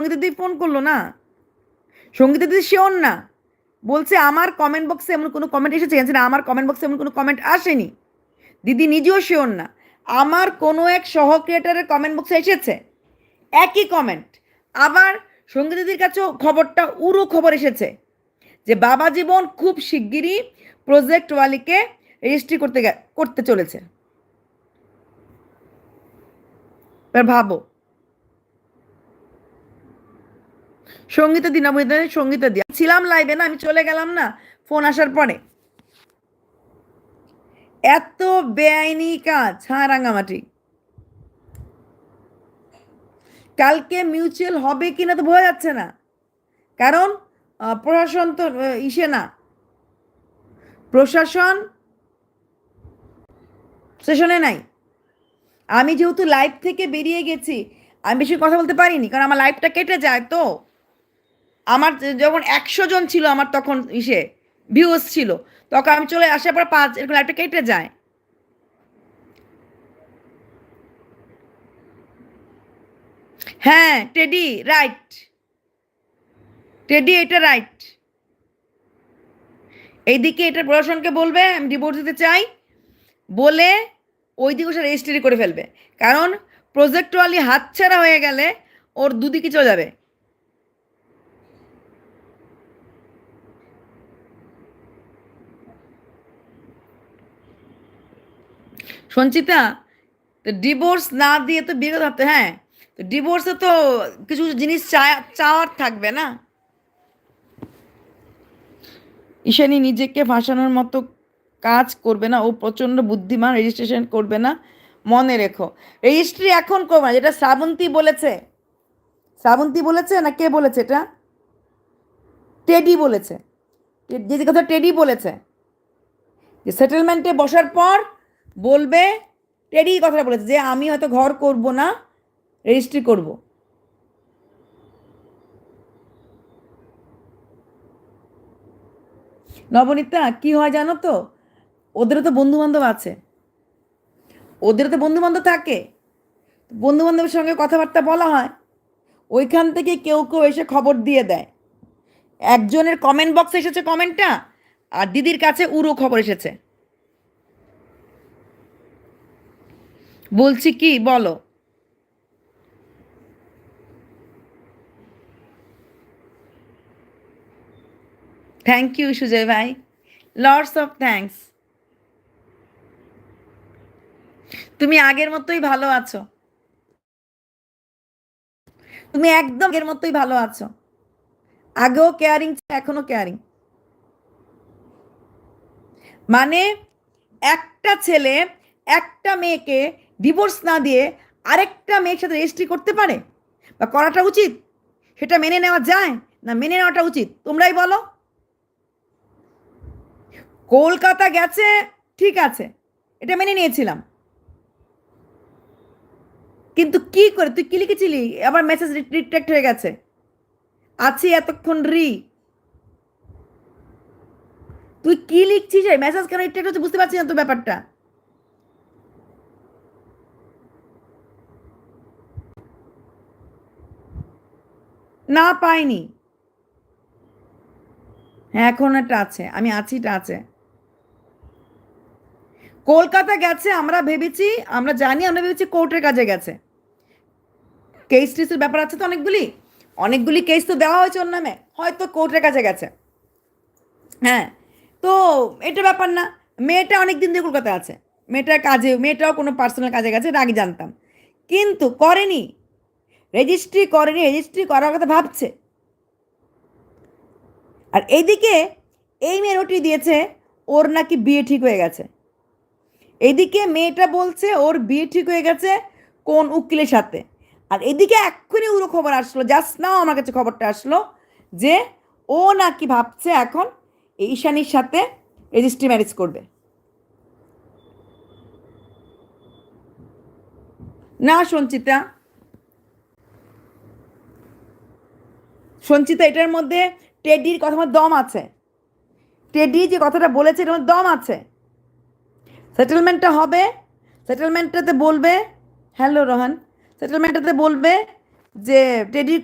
সঙ্গীতা দিদি ফোন করল না? সঙ্গীতা দিদি শিওর না। বলছে, আমার কমেন্ট বক্সে এমন কোনো কমেন্ট এসেছে? জানছি না, আমার কমেন্ট বক্সে এমন কোনো কমেন্ট আসেনি? দিদি নিজেও শিওর না। আমার কোনো এক সহ ক্রিয়েটারের কমেন্ট বক্সে এসেছে? একই কমেন্ট আবার সংগীত দিদির কাছেও খবরটা উড়ো খবর এসেছে যে বাবা জীবন খুব শিগগিরই প্রজেক্ট ওয়ালিকে রেজিস্ট্রি করতে করতে চলেছে। এবার ভাবো সঙ্গীতা দিন সঙ্গীতা দি ছিলাম লাইভে না, আমি চলে গেলাম না ফোন আসার পরে। এত বেআইনি কাজ হ্যাঁ রাঙামাটি। কালকে মিউচুয়াল হবে কিনা তো বোঝা যাচ্ছে না। কারণ প্রশাসন তো ইসে না। প্রশাসন সেশনে নাই। আমি যেহেতু লাইভ থেকে বেরিয়ে গেছি, আমি বেশি কথা বলতে পারিনি, কারণ আমার লাইভটা কেটে যায় তো। আমার যখন একশো জন ছিল আমার তখন ইসে ভিউজ ছিল, তখন আমি চলে আসার পর পাঁচ এরকম লাইভটা কেটে যায়। হ্যাঁ টেডি রাইট টেডি এটা রাইট এইদিকে এটা প্রশাসনকে বলবে, আমি ডিভোর্স দিতে চাই, বলে ওই দিকে সে রেজিস্ট্রি করে ফেলবে। কারণ প্রজেক্ট ওয়ালি হাতছাড়া হয়ে গেলে ওর দুদিকে চলে যাবে। সঞ্চিতা, তো ডিভোর্স না দিয়ে তো বিয়ে করতে হ্যাঁ? তো ডিভোর্সে তো কিছু কিছু জিনিস চাওয়ার থাকবে না। ঈশানী নিজেকে ফাঁসানোর মতো কাজ করবে না, ও প্রচণ্ড বুদ্ধিমান রেজিস্ট্রেশন করবে না। মনে রেখো রেজিস্ট্রি এখন করবে না যেটা শ্রাবন্তী বলেছে। শ্রাবন্তী বলেছে না কে বলেছে এটা? টেডি বলেছে। যে কথা টেডি বলেছে, যে সেটেলমেন্টে বসার পর বলবে টেডি কথাটা বলেছে যে, আমি হয়তো ঘর করব না রেজিস্ট্রি করব। নবনীতা, কি হয় জানো তো? ওদেরও তো বন্ধু বান্ধব আছে। ওদেরও তো বন্ধু বান্ধব থাকে। বন্ধু বান্ধবের সঙ্গে কথাবার্তা বলা হয়। ওইখান থেকে কেউ কেউ এসে খবর দিয়ে দেয়। একজনের কমেন্ট বক্সে এসেছে কমেন্টটা আর দিদির কাছে উড়ো খবর এসেছে। বলছি কি, বলো। থ্যাংক ইউ সুজয় ভাই। লর্ডস অফ থ্যাঙ্কস তুমি আগের মতোই ভালো আছো। তুমি একদম আগের মতোই ভালো আছো। আগেও কেয়ারিং এখনও কেয়ারিং মানে একটা ছেলে, একটা মেয়েকে ডিভোর্স না দিয়ে আরেকটা মেয়ের সাথে রেজিস্ট্রি করতে পারে? বা করাটা উচিত? সেটা মেনে নেওয়া যায় না মেনে নেওয়াটা উচিত? তোমরাই বলো। কলকাতা গেছে, ঠিক আছে, এটা মেনে নিয়েছিলাম। কিন্তু কি করে? তুই কি লিখেছিলি? আবার মেসেজ রিট্রাক্ট হয়ে গেছে। আছি এতক্ষণ রি। তুই কি লিখছিস? মেসেজ কেন রিট্রাক্ট হচ্ছে বুঝতে পারছি না তো ব্যাপারটা। না পাইনি। হ্যাঁ এখন একটা আছে, আমি আছিটা আছে। কলকাতা গেছে, আমরা ভেবেছি, আমরা জানি, আমরা ভেবেছি কোর্টের কাজে গেছে। কেস টেসের ব্যাপার আছে তো অনেকগুলি? অনেকগুলি কেস তো দেওয়া হয়েছে ওর নামে, হয়তো কোর্টের কাছে গেছে। হ্যাঁ তো এটা ব্যাপার না, মেয়েটা অনেক দিন ধরে কলকাতা আছে। মেয়েটার কাজে, মেয়েটাও কোনো পার্সোনাল কাজে গেছে, এটা আগে জানতাম। কিন্তু করেনি রেজিস্ট্রি করেনি, রেজিস্ট্রি করার কথা ভাবছে। আর এইদিকে এই মেয়ের ওটি দিয়েছে, ওর নাকি বিয়ে ঠিক হয়ে গেছে। এদিকে মেয়েটা বলছে, ওর বিয়ে ঠিক হয়ে গেছে কোন উকিলের সাথে। আর এদিকে এক্ষুনি উড়ো খবর আসলো, জাস্ট নাও আমার কাছে খবরটা আসলো, যে ও নাকি ভাবছে এখন এই ঈশানীর সাথে রেজিস্ট্রি ম্যারেজ করবে। না, সঞ্চিতা সঞ্চিতা, এটার মধ্যে টেডির কথা আমার দম আছে। টেডি যে কথাটা বলেছে, এটার দম আছে। সেটেলমেন্টটা হবে। সেটেলমেন্টটাতে বলবে, হ্যালো রোহান সেটেলমেন্টটাতে বলবে যে টেডির